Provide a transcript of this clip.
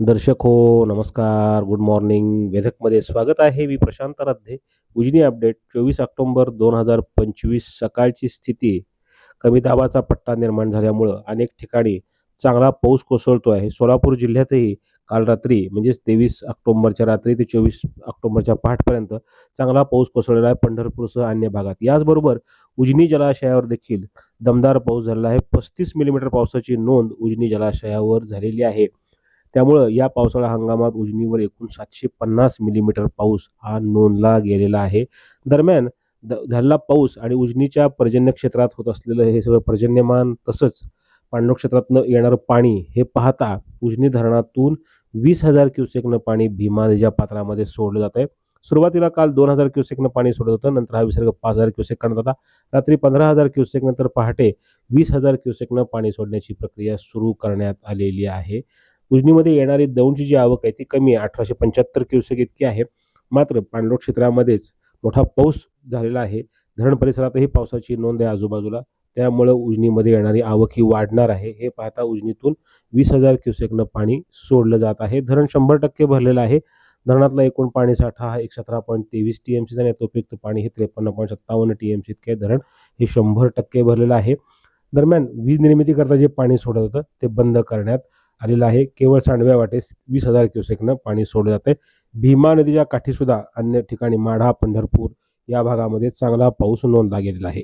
दर्शक हो नमस्कार गुड मॉर्निंग वेधकमध्ये स्वागत आहे मी प्रशांत राध्ये उजनी अपडेट चोवीस ऑक्टोंबर दोन हजार पंचवीस सकाळची स्थिती. कमी दाबाचा पट्टा निर्माण झाल्यामुळं अनेक ठिकाणी चांगला पाऊस कोसळतो आहे. सोलापूर जिल्ह्यातही काल रात्री म्हणजेच तेवीस ऑक्टोंबरच्या रात्री ते चोवीस ऑक्टोंबरच्या पहाटपर्यंत चांगला पाऊस कोसळलेला आहे पंढरपूरसह अन्य भागात. याचबरोबर उजनी जलाशयावर देखील दमदार पाऊस झालेला आहे. पस्तीस मिलीमीटर पावसाची नोंद उजनी जलाशयावर झालेली आहे. त्यामुळं या पावसाळा हंगामात उजनीवर एकूण सातशे पन्नास मिलीमीटर पाऊस हा नोंदला गेलेला आहे. दरम्यान द झालेला पाऊस आणि उजनीच्या पर्जन्य क्षेत्रात होत असलेलं हे सगळं पर्जन्यमान तसंच पाणलोट क्षेत्रातनं येणारं पाणी हे पाहता उजनी धरणातून वीस हजार क्युसेकनं पाणी भीमा नदीच्या पात्रामध्ये सोडलं जात आहे. सुरुवातीला काल दोन हजार क्युसेकनं पाणी सोडत होतं नंतर हा विसर्ग पाच हजार क्युसेक करण्यात आला. रात्री पंधरा हजार क्युसेक नंतर पहाटे वीस हजार क्युसेकनं पाणी सोडण्याची प्रक्रिया सुरू करण्यात आलेली आहे. उजनीमध्ये येणारी दौंडची जी आवक आहे ती कमी आहे. अठराशे पंच्याहत्तर क्युसेक इतकी आहे. मात्र पाणलोट क्षेत्रामध्येच मोठा पाऊस झालेला आहे. धरण परिसरातही पावसाची नोंद आहे आजूबाजूला. त्यामुळं उजनीमध्ये येणारी आवक ही वाढणार आहे. हे पाहता उजनीतून वीस हजार क्युसेकनं पाणी सोडलं जात आहे. धरण शंभर टक्के भरलेलं आहे. धरणातला एकूण पाणी साठा हा एक सतरा पॉईंट तेवीस टी एम सीचा आणि उपयुक्त पाणी हे त्रेपन्न पॉईंट सत्तावन्न टी एम सी इतके धरण हे शंभर टक्के भरलेलं आहे. दरम्यान वीज निर्मितीकरता जे पाणी सोडत होतं ते बंद करण्यात आलेला आहे. केवळ सांडव्या वाटेस वीस हजार क्युसेकनं पाणी सोडलं जाते भीमा नदीच्या काठीसुद्धा अन्य ठिकाणी माढा पंढरपूर या भागामध्ये चांगला पाऊस नोंदला गेलेला आहे.